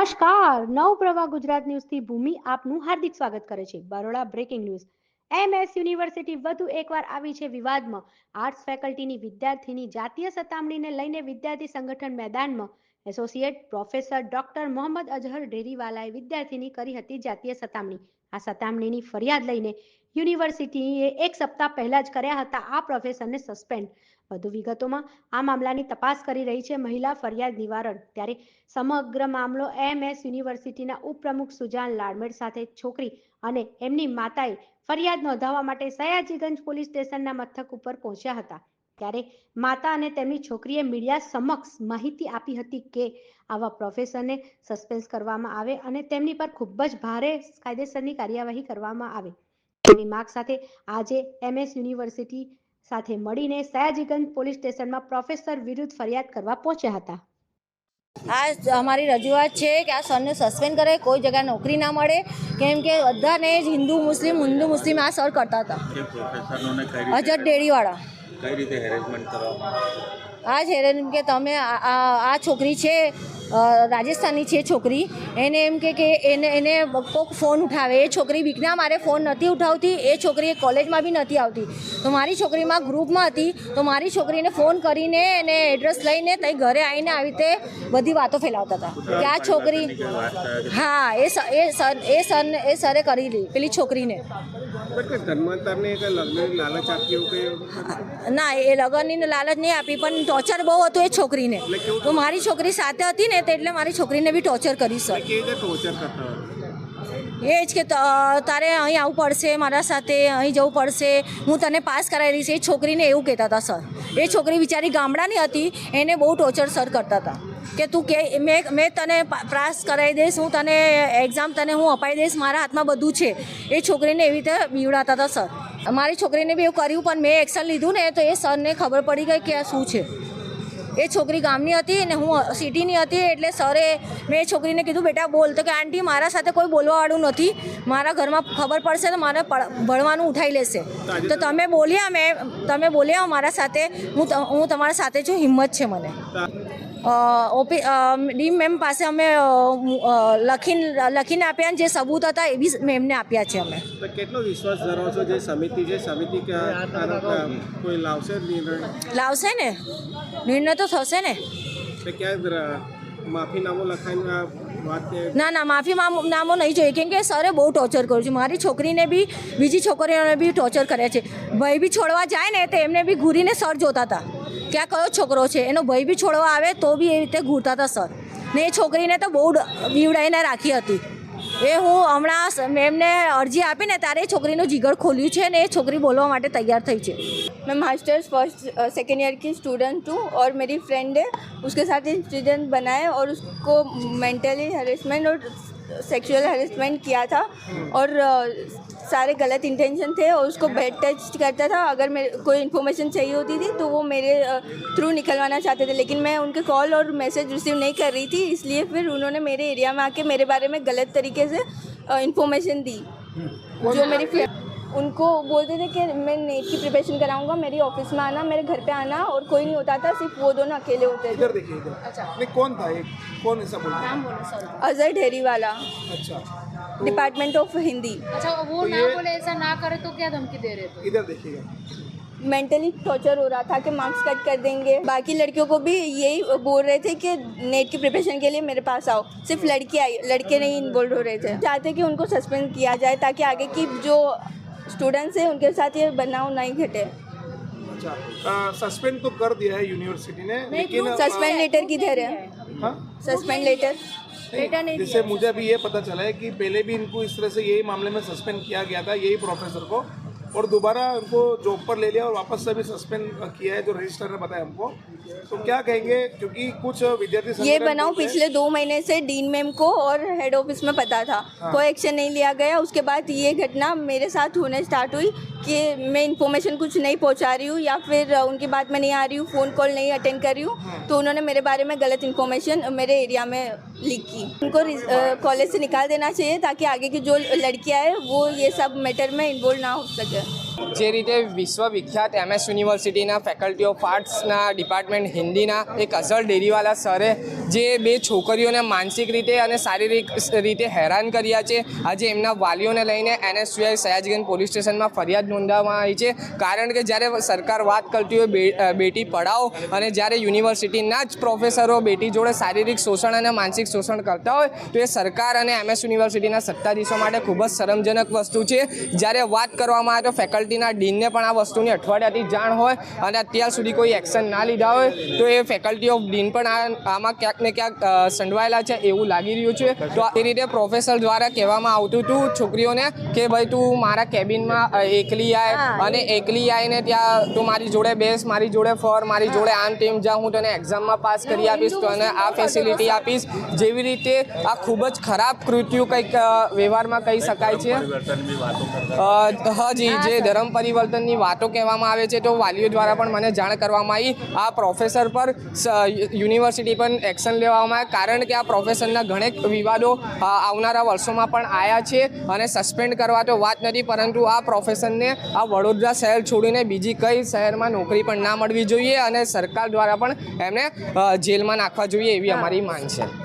નમસ્કાર. નવ પ્રવાહ ગુજરાત ન્યૂઝથી ભૂમિ આપનું હાર્દિક સ્વાગત કરે છે. Baroda breaking news. MS university વધુ એકવાર આવી છે વિવાદમાં. આર્ટ્સ ફેકલ્ટીની વિદ્યાર્થીની જાતીય સતામણીને લઈને વિદ્યાર્થી સંગઠન મેદાનમાં. Associate professor doctor Mohammad Azhar ડેરીવાલાએ વિદ્યાર્થીની કરી હતી જાતીય સતામણી. આ સતામણીની ફરિયાદ લઈને યુનિવર્સિટીએ એક સપ્તાહ પહેલા જ કર્યા હતા. આ પ્રોફેસરને સસ્પેન્ડ. વધુ વિગતોમાં આ મામલાની તપાસ કરી રહી છે મહિલા ફરિયાદ નિવારણ. ત્યારે સમગ્ર મામલો એમએસ યુનિવર્સિટીના ઉપપ્રમુખ સુજાન લાડમેડ સાથે છોકરી અને એમની માતાએ ફરિયાદ નોંધાવવા માટે સયાજીગંજ પોલીસ સ્ટેશનના મથક ઉપર પહોંચ્યા હતા. ત્યારે માતા અને તેમની છોકરીએ મીડિયા સમક્ષ માહિતી આપી હતી કે આવા પ્રોફેસરને સસ્પેન્સ કરવામાં આવે અને તેમની પર ખૂબ જ ભારે કાયદેસરની કાર્યવાહી કરવામાં આવે. તેની માગ સાથે આજે એમએસ યુનિવર્સિટી સાથે મળીને સયાજીગંજ પોલીસ સ્ટેશનમાં પ્રોફેસર વિરુદ્ધ ફરિયાદ કરવા પહોંચ્યા હતા. આ અમારી રજૂઆત છે કે આ સરને સસ્પેન્ડ કરે કોઈ જગ્યાએ નોકરી ના મળે. કેમ કે બધાને જ હિન્દુ મુસ્લિમ હિન્દુ મુસ્લિમ આ સર કરતા હતા. અજર ડેરીવાળા. કઈ રીતે હેરેસમેન્ટ કરવામાં આ જ એમ કે તમે આ છોકરી છે અ, રાજસ્થાની છે છોકરી. એને એમ કે કે એને એને કોઈક ફોન ઉઠાવે. એ છોકરી બીકના મારે ફોન નથી ઉઠાવતી. એ છોકરી કોલેજમાં બી નથી આવતી. તો મારી છોકરીમાં ગ્રુપમાં હતી. તો મારી છોકરીને ફોન કરીને એને એડ્રેસ લઈને તઈ ઘરે આવીને આવી રીતે બધી વાતો ફેલાવતા હતા. કે આ છોકરી હા એ એ સર એ સરને એ સરે કરી લી પેલી છોકરીને. ના એ લગનની લાલચ નહીં આપી પણ ટોર્ચર બહુ હતું એ છોકરીને. તો મારી છોકરી સાથે હતી ને એટલે મારી છોકરીને બી ટોર્ચર કરી સર એ જ કે તારે અહીં આવવું પડશે મારા સાથે અહીં જવું પડશે. હું તને પાસ કરાવી દઈશ. એ છોકરીને એવું કહેતા હતા સર એ છોકરી બિચારી ગામડાની હતી એને બહુ ટોર્ચર સર કરતા હતા. કે તું કે, મેં મેં તને પાસ કરાવી દઈશ, હું તને એક્ઝામ તને હું અપાઈ દઈશ, મારા હાથમાં બધું છે. એ છોકરીને એવી રીતે બીવડાતા હતા સર મારી છોકરીને બી એવું કર્યું, પણ મેં એક્શન લીધું ને, તો એ સરને ખબર પડી ગઈ કે આ શું છે. એ છોકરી ગામની હતી ને હું સિટીની હતી, એટલે સરે મેં એ છોકરીને કીધું, બેટા, બોલ. તો કે, આંટી, મારા સાથે કોઈ બોલવાવાળું નથી. મારા ઘરમાં ખબર પડશે તો મારે ભણવાનું ઉઠાઈ લેશે. તો તમે બોલ્યા, મેં તમે બોલ્યા, મારા સાથે હું હું તમારા સાથે છું, હિંમત છે મને. ઓપી ડીમ મેમ પાસે અમે લખીને લખીને આપ્યા ને જે સબૂત હતા એ બી મેમને આપ્યા છે અમે. કેટલો વિશ્વાસ ધરાવો છો જે સમિતિ છે? સમિતિ કોઈ લાવશે નિર્ણય? લાવશે ને? નિર્ણય તો થશે ને? માફીનામું લખાઈને ના ના માફી નામો નહીં જોઈએ. કેમ કે સરે બહુ ટોર્ચર કર્યું છે. મારી છોકરીને બી બીજી છોકરીઓને બી ટોર્ચર કર્યા છે. ભાઈ બી છોડવા જાય ને તો એમને બી ઘૂરીને સર જોતા હતા. કે આ કયો છોકરો છે એનો ભાઈ બી છોડવા આવે તો બી એ રીતે ઘૂરતા હતા સર ને એ છોકરીને તો બહુ ડ- બીવડાઈને રાખી હતી એ હું હમણાં સ- મેમને અરજી આપીને ત્યારે એ છોકરીનું જીગર ખોલ્યું છે ને એ છોકરી બોલવા માટે તૈયાર થઈ છે मैं मास्टर्स फर्स्ट सेकेंड ईयर की स्टूडेंट हूँ और मेरी फ्रेंड है उसके साथ इंसिडेंट बना है और उसको मेंटली हरेसमेंट और सेक्सुअल हरेसमेंट किया था और सारे गलत इंटेंशन थे और उसको बेड टच करता था। अगर मेरे, कोई इन्फॉर्मेशन चाहिए होती थी तो वो मेरे थ्रू निकलवाना चाहते थे। लेकिन मैं उनके कॉल और मैसेज रिसीव नहीं कर रही थी, इसलिए फिर उन्होंने मेरे एरिया में आके मेरे बारे में गलत तरीके से इन्फॉर्मेशन दी, जो मेरी उनको बोलते थे कि मैं नेट की प्रिपरेशन कराऊँगा मेरी ऑफ़िस में आना मेरे घर पे आना और कोई नहीं होता था सिर्फ़ वो दोनों अकेले होते थे। इधर देखिए इधर। अच्छा। नहीं कौन था एक? कौन ऐसा बोलता अजय ढेरी वाला अच्छा डिपार्टमेंट ऑफ़ हिंदी अच्छा वो ना बोले ऐसा ना करे तो क्या धमकी दे रहे थे इधर देखिएगा। मेंटली टॉर्चर हो रहा था कि मार्क्स कट कर देंगे। बाकी लड़कियों को भी यही बोल रहे थे कि नेट की प्रिपरेशन के लिए मेरे पास आओ। सिर्फ़ लड़की आई लड़के नहीं इन्वॉल्व हो रहे थे। चाहते कि उनको सस्पेंड किया जाए ताकि आगे की जो स्टूडेंट्स हैं उनके साथ ये बनाव नहीं घटे। अच्छा सस्पेंड तो कर दिया है यूनिवर्सिटी ने लेकिन सस्पेंड लेटर किधर है? हाँ? सस्पेंड लेटर नहीं, जैसे मुझे अभी ये पता चला है कि पहले भी इनको इस तरह से यही मामले में सस्पेंड किया गया था यही प्रोफेसर को। और दोबारा उनको जॉब पर ले लिया और वापस से भी सस्पेंड किया है जो रजिस्टर ने बताया हमको। तो क्या कहेंगे क्योंकि कुछ विद्यार्थी ये हैं- पिछले दो महीने से डीन मैम को और हेड ऑफ़िस में पता था। हाँ। कोई एक्शन नहीं लिया गया। उसके बाद ये घटना मेरे साथ होने स्टार्ट हुई कि मैं इन्फॉर्मेशन कुछ नहीं पहुँचा रही हूँ या फिर उनकी बात में नहीं आ रही हूँ फ़ोन कॉल नहीं अटेंड कर रही हूँ। तो उन्होंने मेरे बारे में गलत इन्फॉर्मेशन मेरे एरिया में लीक की उनको कॉलेज से निकाल देना चाहिए ताकि आगे की जो लड़कियाँ हैं वो ये सब मैटर में इन्वॉल्व ना हो सके જે રીતે વિશ્વવિખ્યાત એમએસ યુનિવર્સિટીના ફેકલ્ટી ઓફ આર્ટ્સના ડિપાર્ટમેન્ટ હિન્દીના એક અઝર ડેરીવાલા સરે જે બે છોકરીઓને માનસિક રીતે અને શારીરિક રીતે હેરાન કર્યા છે, આજે એમના વાલીઓને લઈને એનએસયુઆઈ સયાજગંજ પોલીસ સ્ટેશનમાં ફરિયાદ નોંધાવવામાં આવી છે. કારણ કે જ્યારે સરકાર વાત કરતી હોય બેટી પઢાઓ અને જ્યારે યુનિવર્સિટીના જ પ્રોફેસરો બેટી જોડે શારીરિક શોષણ અને માનસિક શોષણ કરતા હોય, તો એ સરકાર અને એમએસ યુનિવર્સિટીના સત્તાધીશો માટે ખૂબ જ શરમજનક વસ્તુ છે. જ્યારે વાત કરવામાં આવે તો ફેકલ્ટીના ડીનને પણ આ વસ્તુની અઠવાડિયાથી જાણ હોય અને અત્યાર સુધી કોઈ એક્શન ના લીધા હોય તો એ ફેકલ્ટી ઓફ ડીન પણ આ આમાં ક્યાંક ને ક્યાંક સંડવાયેલા છે એવું લાગી રહ્યું છે. તો એ રીતે પ્રોફેસર દ્વારા કહેવામાં આવતું હતું છોકરીઓને કે ભાઈ તું મારા કેબિનમાં એકલી આય અને એકલી આવીને ત્યાં તું મારી જોડે બેસ મારી જોડે ફર મારી જોડે આમ તેમ જા હું તને એક્ઝામમાં પાસ કરી આપીશ તો અને આ ફેસિલિટી આપીશ. જેવી રીતે આ ખૂબ જ ખરાબ કૃત્યુ કંઈક વ્યવહારમાં કહી શકાય છે. હાજી જે ધર્મ પરિવર્તનની વાતો કહેવામાં આવે છે તો વાલીઓ દ્વારા પણ મને જાણ કરવામાં આવી. આ પ્રોફેસર પર યુનિવર્સિટી પણ એક્શન લેવામાં આવે કારણ કે આ પ્રોફેસરના ઘણેક વિવાદો આવનારા વર્ષોમાં પણ આવ્યા છે અને સસ્પેન્ડ કરવા તો વાત નથી, પરંતુ આ પ્રોફેસરને આ વડોદરા શહેર છોડીને બીજી કઈ શહેરમાં નોકરી પણ ના મળવી જોઈએ અને સરકાર દ્વારા પણ એમને જેલમાં નાખવા જોઈએ એવી અમારી માંગ છે.